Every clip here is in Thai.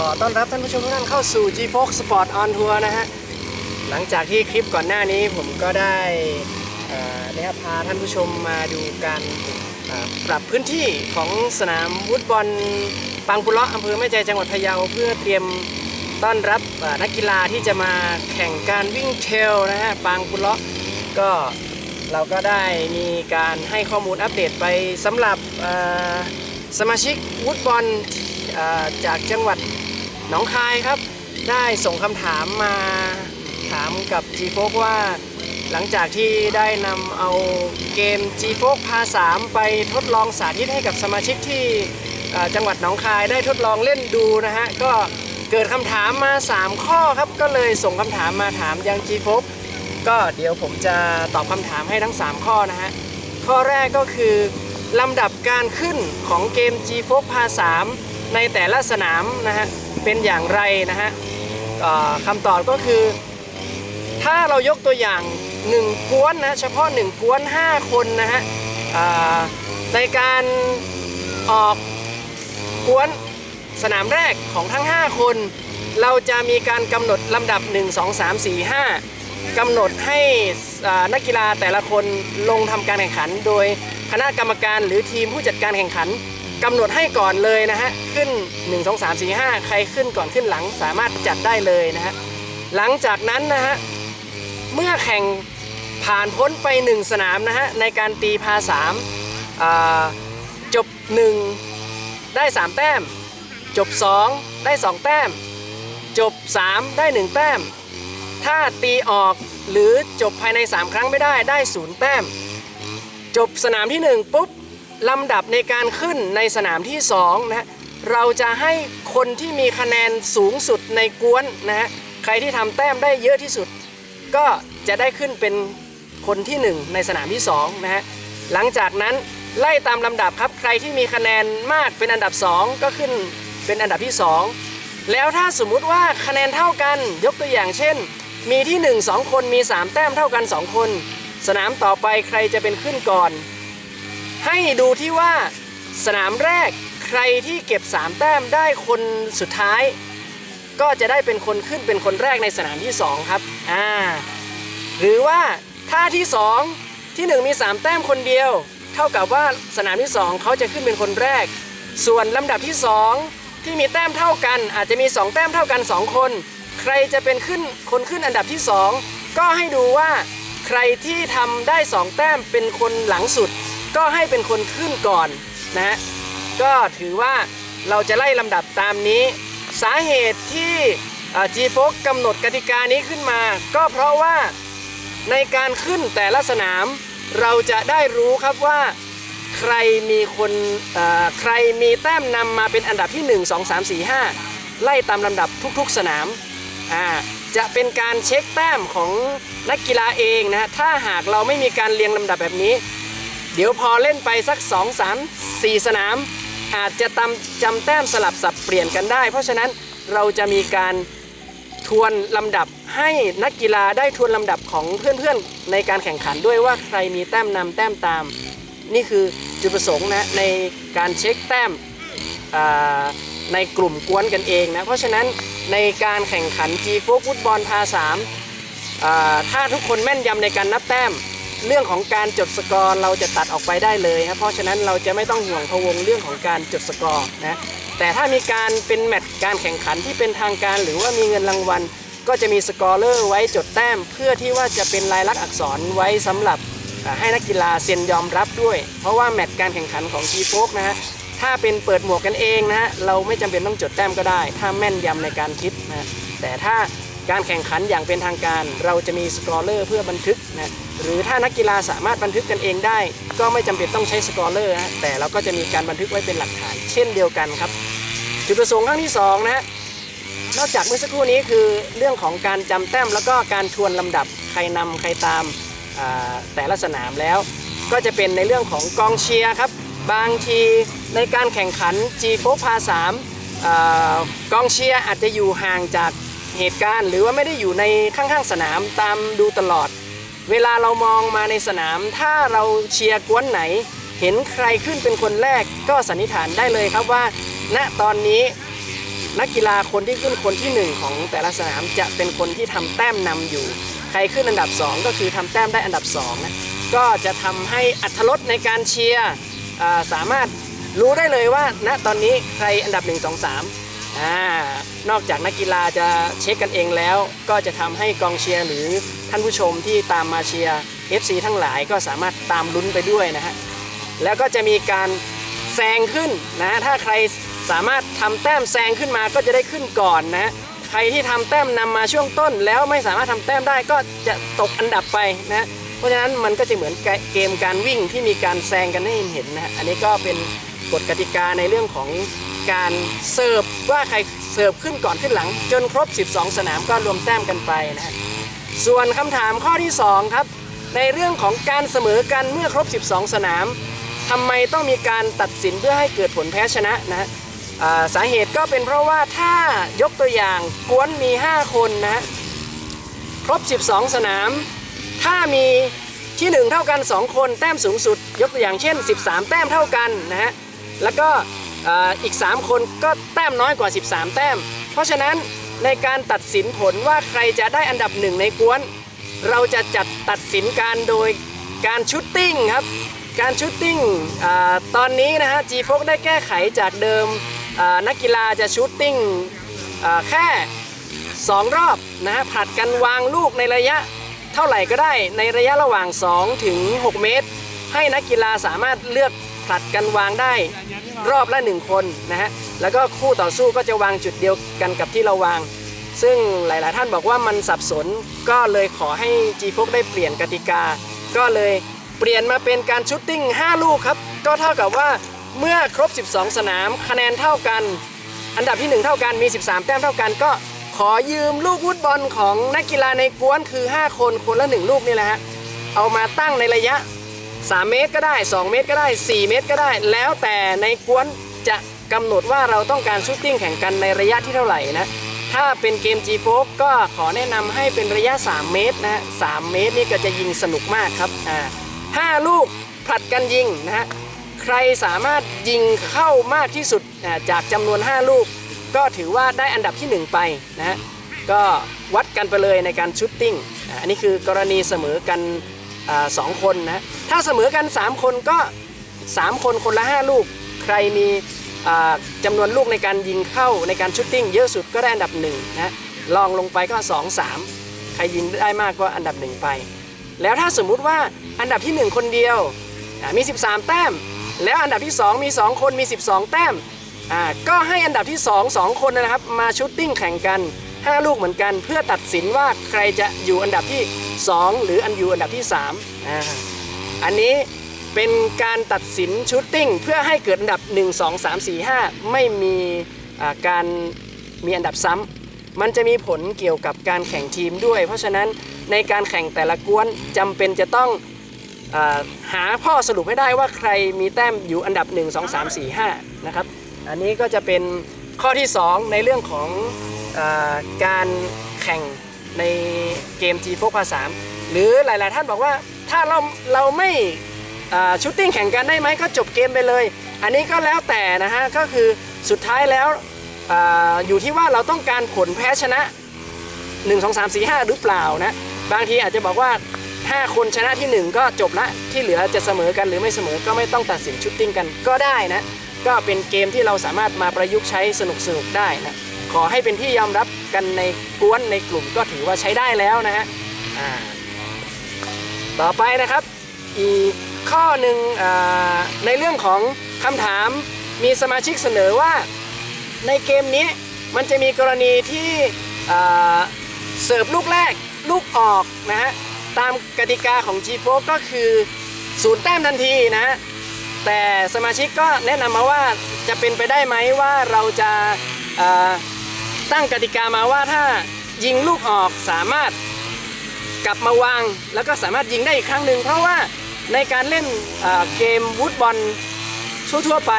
ขอต้อนรับท่านผู้ชมทุกท่านเข้าสู่ G Fox Sport on Tour นะฮะ หลังจากที่คลิปก่อนหน้านี้ผมก็ได้ได้พาท่านผู้ชมมาดูการปรับพื้นที่ของสนามฟุตบอลปางปุเลาะอำเภอแม่ใจจังหวัดพะเยาเพื่อเตรียมต้อนรับนักกีฬาที่จะมาแข่งการวิ่งเทรลนะฮะปางปุเลาะก็เราก็ได้มีการให้ข้อมูลอัปเดตไปสำหรับสมาชิกฟุตบอลจากจังหวัด นองคายครับ ได้ส่งคำถามมาถามกับ g f o ว่า หลังจากที่ได้นำเอาเกม g f o พา3ไปทดลองสาธิตให้กับสมาชิกที่จังหวัดหนองคายได้ทดลองเล่นดูนะฮะ ก็เกิดคำถามมา 3 ข้อครับ ก็เลยส่งคำถามมาถามยัง g f o ก็เดี๋ยวผมจะตอบคำถามให้ทั้ง 3 ข้อนะฮะ ข้อแรกก็คือลำดับการขึ้นของเกม G f o พา3ในแต่ละสนามนะฮะ เป็นอย่างไรนะฮะคำตอบก็คือ ถ้าเรายกตัวอย่าง 1 กวนนะเฉพาะ 1 กวน 5 คนนะฮะในการออกกวนสนามแรกของทั้ง 5 คน เราจะมีการกำหนดลำดับ 1 2 3 4 5กำหนดให้นักกีฬาแต่ละคนลงทำการแข่งขัน โดยคณะกรรมการหรือทีมผู้จัดการแข่งขัน กำหนดให้ก่อนเลยนะฮะขึ้น 1 2 3 4 5 ใครขึ้นก่อนขึ้นหลังสามารถจัดได้เลยนะฮะหลังจากนั้นนะฮะเมื่อแข่งผ่านพ้นไป 1 สนามนะฮะในการตีพา3าจบ 1 ได้ 3 แต้ม จบ 2 ได้ 2 แต้ม จบ 3 ได้ 1 แต้ม ถ้าตีออกหรือจบภายใน 3 ครั้งไม่ได้ได้ 0 แต้ม จบสนามที่ 1 ปุ๊บ ลำดับในการขึ้นในสนามที่2นะฮะเราจะให้คนที่มีคะแนนสูงสุดในกวนนะฮะใครที่ทำแต้มได้เยอะที่สุด ก็จะได้ขึ้นเป็นคนที่ 1 ในสนามที่2นะฮะหลังจากนั้นไล่ตามลำดับครับใครที่มีคะแนนมากเป็นอันดับ 2 ก็ขึ้นเป็นอันดับที่ 2 แล้วถ้าสมมุติว่าคะแนนเท่ากันยกตัวอย่างเช่น มีที่ 1 2 คนมี 3 แต้มเท่ากัน 2 คน สนามต่อไปใครจะเป็นขึ้นก่อน ให้ดูที่ว่าสนามแรกใครที่เก็บ 3 แต้มได้คนสุดท้าย ก็จะได้เป็นคนขึ้นเป็นคนแรกในสนามที่ 2 ครับอ่าหรือว่าถ้าที่ 2 ที่ 1 มี 3 แต้มคนเดียว เท่ากับว่าสนามที่ 2 เขาจะขึ้นเป็นคนแรก ส่วนลำดับที่ 2 ที่มีแต้มเท่ากัน อาจจะมี 2 แต้มเท่ากัน 2 คน ใครจะเป็นขึ้นคนขึ้นอันดับที่ 2 ก็ให้ดูว่าใครที่ทำได้ 2 แต้มเป็นคนหลังสุด ก็ให้เป็นคนขึ้นก่อนนะฮะก็ถือว่าเราจะไล่ลำดับตามนี้ สาเหตุที่จีโฟกกำหนดกติกานี้ขึ้นมา ก็เพราะว่าในการขึ้นแต่ละสนาม เราจะได้รู้ครับว่าใครมีคนใครมีแต้มนำมาเป็นอันดับที่ 1 2 3 4 5 ไล่ตามลำดับทุกๆสนามาจะเป็นการเช็คแต้มของนักกีฬาเองนะฮะถ้าหากเราไม่มีการเรียงลำดับแบบนี้ เดี๋ยวพอเล่นไปสัก 2 3 4 สนาม อาจจะตำจำแต้มสลับสับเปลี่ยนกันได้ เพราะฉะนั้นเราจะมีการทวนลำดับให้นักกีฬาได้ทวนลำดับของเพื่อนๆ ในการแข่งขันด้วยว่าใครมีแต้มนำแต้มตาม นี่คือจุดประสงค์นะในการเช็คแต้มในกลุ่มกวนกันเองนะ เพราะฉะนั้นในการแข่งขัน G โฟฟุตบอลพา3อ่าถ้าทุกคนแม่นยำในการนับแต้ม เรื่องของการจดสกอร์เราจะตัดออกไปได้เลยครับเพราะฉะนั้นเราจะไม่ต้องห่วงพะวงเรื่องของการจดสกอร์นะแต่ถ้ามีการเป็นแมตช์การแข่งขันที่เป็นทางการ หรือว่ามีเงินรางวัล ก็จะมีสกอร์เลอร์ไว้จดแต้ม เพื่อที่ว่าจะเป็นลายลักษณ์อักษรไว้สำหรับให้นักกีฬาเซ็นยอมรับด้วย เพราะว่าแมตช์การแข่งขันของทีโฟกนะฮะถ้าเป็นเปิดหมวกกันเองนะฮะเราไม่จำเป็นต้องจดแต้มก็ได้ ถ้าแม่นยำในการคิดนะแต่ถ้า การแข่งขันอย่างเป็นทางการ เราจะมีสกอร์เลอร์เพื่อบันทึกนะหรือถ้านักกีฬาสามารถบันทึกกันเองได้ ก็ไม่จำเป็นต้องใช้สกอร์เลอร์ฮะแต่เราก็จะมีการบันทึกไว้เป็นหลักฐานเช่นเดียวกันครับ จุดประสงค์ครั้งที่สองนะฮะนอกจากเมื่อสักครู่นี้คือเรื่องของการจำแต้มแล้วก็การทวนลำดับใครนำใครตามแต่ละสนามแล้ว ก็จะเป็นในเรื่องของกองเชียร์ครับบางทีในการแข่งขัน G โฟพา3กองเชียร์อาจจะอยู่ห่างจาก เหตุการณ์ หรือว่าไม่ได้อยู่ในข้างๆสนามตามดูตลอด เวลาเรามองมาในสนาม ถ้าเราเชียร์กวนไหน เห็นใครขึ้นเป็นคนแรกก็สันนิษฐานได้เลยครับว่า ณตอนนี้นักกีฬาคนที่ขึ้นคนที่หนึ่งของแต่ละสนามจะเป็นคนที่ทำแต้มนำอยู่ ใครขึ้นอันดับสองก็คือทำแต้มได้อันดับสองนะก็จะทำให้อัตรสในการเชียร์สามารถรู้ได้เลยว่าณตอนนี้ใครอันดับ 1 2 3 อนอกจากนักกีฬาจะเช็คกันเองแล้ว ก็จะทำให้กองเชียร์หรือท่านผู้ชมที่ตามมาเชียร์ FC ทั้งหลายก็สามารถตามลุ้นไปด้วยนะฮะแล้วก็จะมีการแซงขึ้นนะถ้าใครสามารถทำแต้มแซงขึ้นมาก็จะได้ขึ้นก่อนนะใครที่ทำแต้มนำมาช่วงต้น แล้วไม่สามารถทำแต้มได้ก็จะตกอันดับไปนะเพราะฉะนั้นมันก็จะเหมือนเกมการวิ่งที่มีการแซงกันให้เห็นนะอันนี้ก็เป็นกฎกติกาในเรื่องของ การเสิร์ฟว่าใครเสิร์ฟขึ้นก่อนขึ้นหลัง จนครบ 12 สนามก็รวมแต้มกันไปนะฮะส่วนคำถามข้อที่ 2 ครับ ในเรื่องของการเสมอกันเมื่อครบ 12 สนามทำไมต้องมีการตัดสินเพื่อให้เกิดผลแพ้ชนะนะฮะอ่าสาเหตุก็เป็นเพราะว่าถ้ายกตัวอย่างกวนมี 5 คนนะฮะครบ 12 สนาม ถ้ามีที่ 1 เท่ากัน 2 คนแต้มสูงสุด ยกตัวอย่างเช่น 13 แต้มเท่ากันนะฮะแล้วก็ อีก 3 คนก็แต้มน้อยกว่า 13 แต้ม เพราะฉะนั้นในการตัดสินผลว่าใครจะได้อันดับหนึ่งในกวน เราจะจัดตัดสินการโดยการชุดติ้งครับ การชุดติ้งอตอนนี้นะฮะ G f o ได้แก้ไขจากเดิมนักกีฬาจะชุดติ้งแค่ 2 รอบนะฮะผลัดกันวางลูกในระยะเท่าไหร่ก็ได้ในระยะระหว่าง 2 ถึง 6 เมตร ให้นักกีฬาสามารถเลือก ผลัดกันวางได้รอบละ 1 คนนะฮะแล้วก็คู่ต่อสู้ก็จะวางจุดเดียวกันกับที่เราวาง ซึ่งหลาย ๆ ท่านบอกว่ามันสับสนก็เลยขอให้ G f o ได้เปลี่ยนกติกา ก็เลยเปลี่ยนมาเป็นการชุดติ้ง 5 ลูกครับ ก็เท่ากับว่าเมื่อครบ 12 สนามคะแนนเท่ากัน อันดับที่ 1 เท่ากันมี 13 แต้มเท่ากันก็ขอยืมลูกฟุตบอลของนักกีฬาในกวนคือ 5 คนคนละ 1 ลูกนี่แหละฮะเอามาตั้งในระยะ 3 เมตรก็ได้ 2 เมตรก็ได้ 4 เมตรก็ได้ แล้วแต่ในกวนจะกำหนดว่าเราต้องการชูตติ้งแข่งกันในระยะที่เท่าไหร่นะถ้าเป็นเกม G f o ก็ขอแนะนำให้เป็นระยะ 3 เมตรนะฮะ3เมตรนี่ก็จะยิงสนุกมากครับอ่าห้าลูกผลัดกันยิงนะฮะใครสามารถยิงเข้ามากที่สุดจากจำนวน 5 ลูก ก็ถือว่าได้อันดับที่ 1 ไปนะฮะก็วัดกันไปเลยในการชุตติ้งอันนี้คือกรณีเสมอกัน สองคนนะถ้าเสมอกัน 3 คนก็ 3 คนคนละ 5 ลูก ใครมีอ่าจำนวนลูกในการยิงเข้าในการชุตติ้งเยอะสุดก็ได้อันดับ1นะลองลงไปก็ 2 3 ใครยิงได้มากก็อันดับ 1 ไป แล้วถ้าสมมุติว่าอันดับที่ 1 คนเดียวมี 13 แต้ม แล้วอันดับที่ 2 มี 2 คนมี 12 แต้มก็ให้อันดับที่ 2 2 คนนะครับมาชุตติ้งแข่งกัน 5 ลูกเหมือนกัน เพื่อตัดสินว่าใครจะอยู่อันดับที่ 2 หรืออันอยู่อันดับที่3อ่าอันนี้เป็นการตัดสินชุตติ้งเพื่อให้เกิดอันดับ 1 2 3 4 5 ไม่มีอ่าการมีอันดับซ้ำมันจะมีผลเกี่ยวกับการแข่งทีมด้วย เพราะฉะนั้นในการแข่งแต่ละกวนจำเป็นจะต้องอหาข้อสรุปให้ได้ว่าใครมีแต้มอยู่อันดับ 1 2 3 4 5 นะครับ อันนี้ก็จะเป็นข้อที่ 2 ในเรื่องของ การแข่งในเกม G 4 Plus 3หรือหลาย ๆ ท่านบอกว่าถ้าเราเราไม่ชุตติ้งแข่งกันได้ไหมก็จบเกมไปเลย อันนี้ก็แล้วแต่นะฮะก็คือสุดท้ายแล้วออยู่ที่ว่าเราต้องการผลแพ้ชนะ 1 2 3 4 5 หรือเปล่านะบางทีอาจจะบอกว่า 5 คนชนะที่ 1 ก็จบละที่เหลือจะเสมอกันหรือไม่เสมอก็ไม่ต้องตัดสินชุดติ้งกันก็ได้นะก็เป็นเกมที่เราสามารถมาประยุกต์ใช้สนุกๆได้นะ ขอให้เป็นที่ยอมรับกันในกวนในกลุ่มก็ถือว่าใช้ได้แล้วนะฮะต่อไปนะครับ อีกข้อหนึ่งในเรื่องของคำถามมีสมาชิกเสนอว่าในเกมนี้มันจะมีกรณีที่เสิร์ฟลูกแรกลูกออกนะฮะตามกติกาของ g 4 ก็คือศูนย์แต้มทันทีนะฮะแต่สมาชิกก็แนะนำมาว่าจะเป็นไปได้ไหมว่าเราจะ ตั้งกติกามาว่าถ้ายิงลูกออกสามารถกลับมาวาง แล้วก็สามารถยิงได้อีกครั้งหนึ่งเพราะว่าในการเล่นเกมวูดบอลทั่วๆไป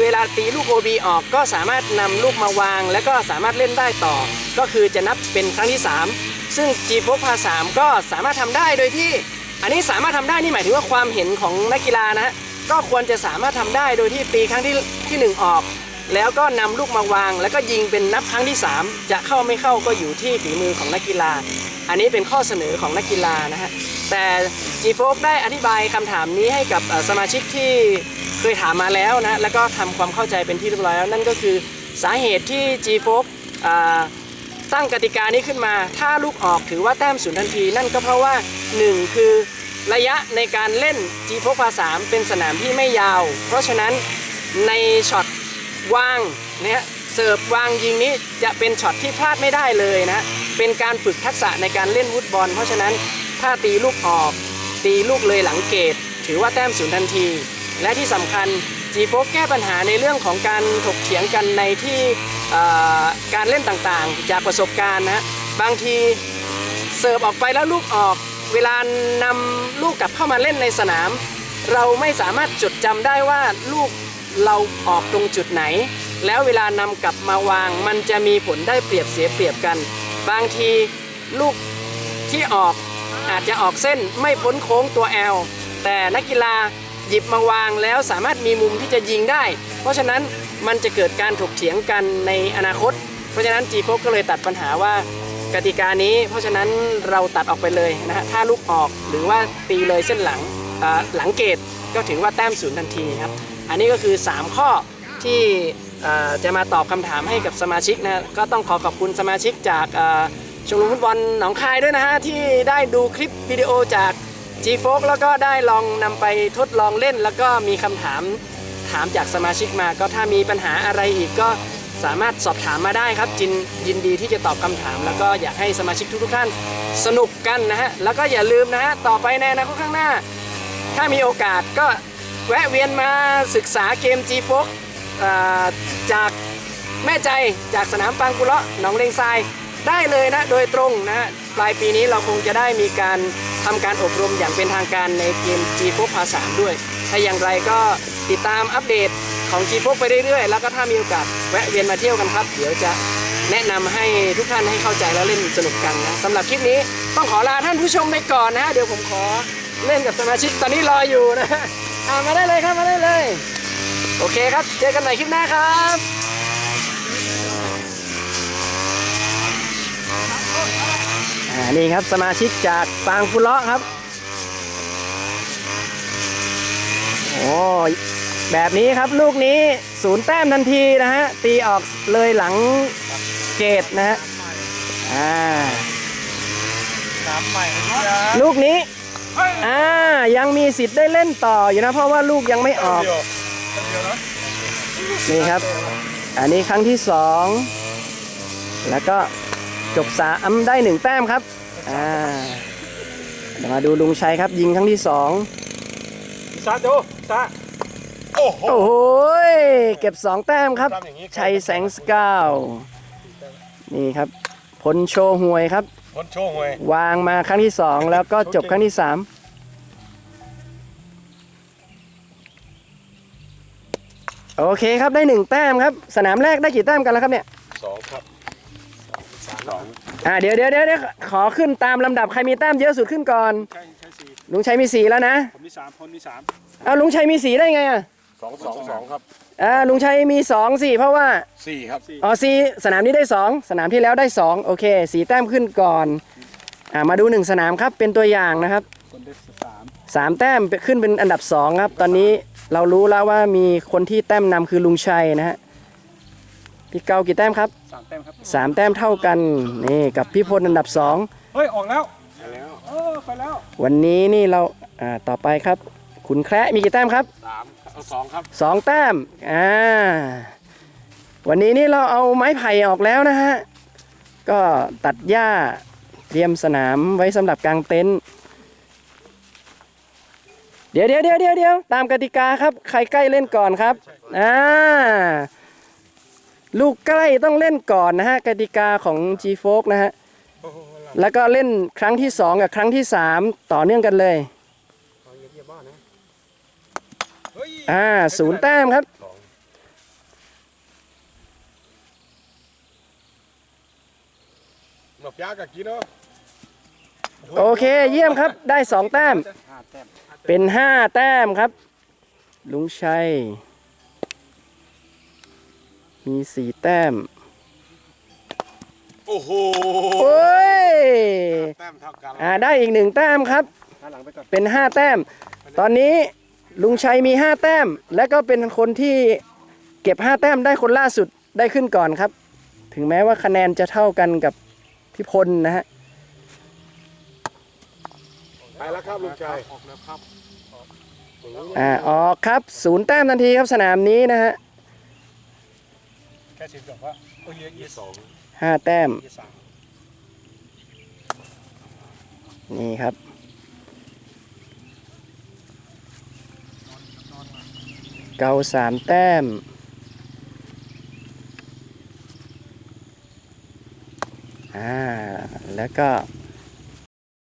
เวลาตีลูก OB ออกก็สามารถนำลูกมาวาง แล้วก็สามารถเล่นได้ต่อ ก็คือจะนับเป็นครั้งที่ 3 ซึ่ง G 4 p a 3ก็สามารถทำได้โดยที่ อันนี้สามารถทำได้นี่หมายถึงว่าความเห็นของนักกีฬานะฮะก็ควรจะสามารถทำได้โดยที่ตีครั้งที่ที่ 1 ออก แล้วก็นำลูกมาวาง แล้วก็ยิงเป็นนับครั้งที่ 3 จะเข้าไม่เข้าก็อยู่ที่ฝีมือของนักกีฬา อันนี้เป็นข้อเสนอของนักกีฬานะฮะแต่ g f o ได้อธิบายคำถามนี้ให้กับสมาชิกที่เคยถามมาแล้วนะแล้วก็ทำความเข้าใจเป็นที่เรียบร้อยแล้วนั่นก็คือสาเหตุที่ g f o อ่าตั้งกติกานี้ขึ้นมา ถ้าลูกออกถือว่าแต้มศูนย์ทันที นั่นก็เพราะว่า 1 คือระยะในการเล่น G โฟพา3เป็นสนามที่ไม่ยาว เพราะฉะนั้นในช็อต วางเนี่ยเสิร์ฟวางยิงนี้จะเป็นช็อตที่พลาดไม่ได้เลยนะ เป็นการฝึกทักษะในการเล่นวุตบอล เพราะฉะนั้นถ้าตีลูกออก ตีลูกเลยหลังเกต ถือว่าแต้มศูนย์ทันที และที่สำคัญ G โฟกแก้ปัญหาในเรื่องของการถกเถียงกันในที่การเล่นต่างๆ จากประสบการณ์นะบางทีเสิร์ฟออกไปแล้วลูกออก เวลานำลูกกลับเข้ามาเล่นในสนาม เราไม่สามารถจดจำได้ว่าลูก เราออกตรงจุดไหน แล้วเวลานำกลับมาวาง มันจะมีผลได้เปรียบเสียเปรียบกัน บางทีลูกที่ออกอาจจะออกเส้นไม่พ้นโค้งตัว L แต่นักกีฬาหยิบมาวางแล้วสามารถมีมุมที่จะยิงได้ เพราะฉะนั้นมันจะเกิดการถกเถียงกันในอนาคต เพราะฉะนั้น g พก็เลยตัดปัญหาว่ากติกานี้ เพราะฉะนั้นเราตัดออกไปเลยนะฮะถ้าลูกออกหรือว่าตีเลยเส้นหลังหลังเกตก็ถือว่าแต้มศูนย์ทันทีครับ อันนี้ก็คือ 3 ข้อที่จะมาตอบคำถามให้กับสมาชิกนะก็ต้องขอขอบคุณสมาชิกจากชมรมฟุตบอลหนองคายด้วยนะฮะที่ได้ดูคลิปวิดีโอจาก g f o แล้วก็ได้ลองนำไปทดลองเล่น แล้วก็มีคำถามถามจากสมาชิกมา ก็ถ้ามีปัญหาอะไรอีกก็สามารถสอบถามมาได้ครับจินยินดีที่จะตอบคำถาม แล้วก็อยากให้สมาชิกทุกๆท่านสนุกกันนะฮะแล้วก็อย่าลืมนะฮะต่อไปในอนาคตข้างหน้า ถ้ามีโอกาสก็ แวะเวียนมาศึกษาเกม g f o อ่าจากแม่ใจจากสนามปางกุเลาะหนองเลงทรายได้เลยนะโดยตรงนะปลายปีนี้เราคงจะได้มีการทำการอบรมอย่างเป็นทางการในเกม G พ o ภาษาด้วย ถ้าอย่างไรก็ติดตามอัปเดตของ G พ o ไปเรื่อยๆ แล้วก็ถ้ามีโอกาสแวะเวียนมาเที่ยวกันครับ เดี๋ยวจะแนะนำให้ทุกท่านให้เข้าใจและเล่นสนุกกันนะสำหรับคลิปนี้ต้องขอลาท่านผู้ชมไปก่อนนะเดี๋ยวผมขอเล่นกับสมาชิกตอนนี้รออยู่นะ อ่ามาได้เลยครับมาได้เลย โอเคครับ เจอกันใหม่คลิปหน้าครับอ่านี่ครับสมาชิกจากปางกุเลาะครับโอ้ยแบบนี้ครับลูกนี้ศูนย์แต้มทันทีนะฮะตีออกเลยหลังเกตนะฮะอ่าน้ำใหม่นะจ๊ะลูกนี้ อ่ายังมีสิทธิ์ได้เล่นต่ออยู่นะเพราะว่าลูกยังไม่ออกเดียวเดียวนะนี่ครับ อันนี้ครั้งที่สองแล้วก็จบสามได้หนึ่งแต้มครับอ่าเดี๋ยวมาดูลุงชัยครับ ยิงครั้งที่สองซาโดซาโอ้โหโอ้โหยเก็บสองแต้มครับทำอย่างนี้ชัยแสงสกาวนี่ครับพลโชว์หวยครับ คนโชว์หวยวางมาครั้งที่สองแล้วก็จบครั้งที่สามโอเคครับได้หนึ่งแต้มครับ สนามแรกได้กี่แต้มกันแล้วครับเนี่ยสองครับสองอ่าเดี๋ยวเดี๋ยวเดี๋ยวเดี๋ยวขอขึ้นตามลำดับใครมีแต้มเยอะสุดขึ้นก่อน ใช่ใช่สี่ลุงชัยมีสีแล้วนะ ผมมีสามคนมีสามเอาลุงชัยมีสีได้ไงอะ สองสองสองครับอ่าลุงชัยมีสองสิเพราะว่าสี่ครับสี่อ๋อสีสนามนี้ได้สองสนามที่แล้วได้สองโอเคสีแต้มขึ้นก่อนอ่ามาดูหนึ่งสนามครับเป็นตัวอย่างนะครับคนได้สามสามแต้มขึ้นเป็นอันดับสองครับ ตอนนี้เรารู้แล้วว่ามีคนที่แต้มนำคือลุงชัยนะฮะพี่เกากี่แต้มครับสามแต้มครับสามแต้มเท่ากันนี่กับพี่พลอันดับสองเฮ้ยออกแล้วไปแล้วเออไปแล้ว วันนี้นี่เราอ่าต่อไปครับขุนแคระมีกี่แต้มครับสาม เอาสองครับสองแต้มอ่าวันนี้นี่เราเอาไม้ไผ่ออกแล้วนะฮะ ก็ตัดหญ้าเตรียมสนามไว้สำหรับกางเต็นท์เดี๋ยวเดี๋ยวเดี๋ยวเดี๋ยวเดี๋ยวตามกติกาครับ ใครใกล้เล่นก่อนครับอ่าลูกใกล้ต้องเล่นก่อนนะฮะกติกาของ G f o นะฮะ แล้วก็เล่นครั้งที่ 2 กับครั้งที่ 3 ต่อเนื่องกันเลย เฮ้ย อ่าศูนย์แต้มครับ หนกยากกับกินเนาะโอเคเยี่ยมครับได้2แต้มห้าแต้ม เป็น5แต้มครับ ลุงชัย มีสี่แต้ม โอ้โหโอ้ย แต้มเท่ากันอ่าได้อีกหนึ่งแต้มครับ หันหลังไปก่อน เป็นห้าแต้ม ตอนนี้ ลุงชัยมีห้าแต้ม และก็เป็นคนที่เก็บห้าแต้มได้คนล่าสุดได้ขึ้นก่อนครับ ถึงแม้ว่าคะแนนจะเท่ากันกับพี่พลนะฮะไปแล้วครับลุงชัยออกแล้วครับอ่าออกครับศูนย์แต้มทันทีครับสนามนี้นะฮะแค่ชิมก่อนว่าโอ้ยยี่สองห้าแต้มยี่สามนี่ครับ เกาสามแต้ม อ่า แล้วก็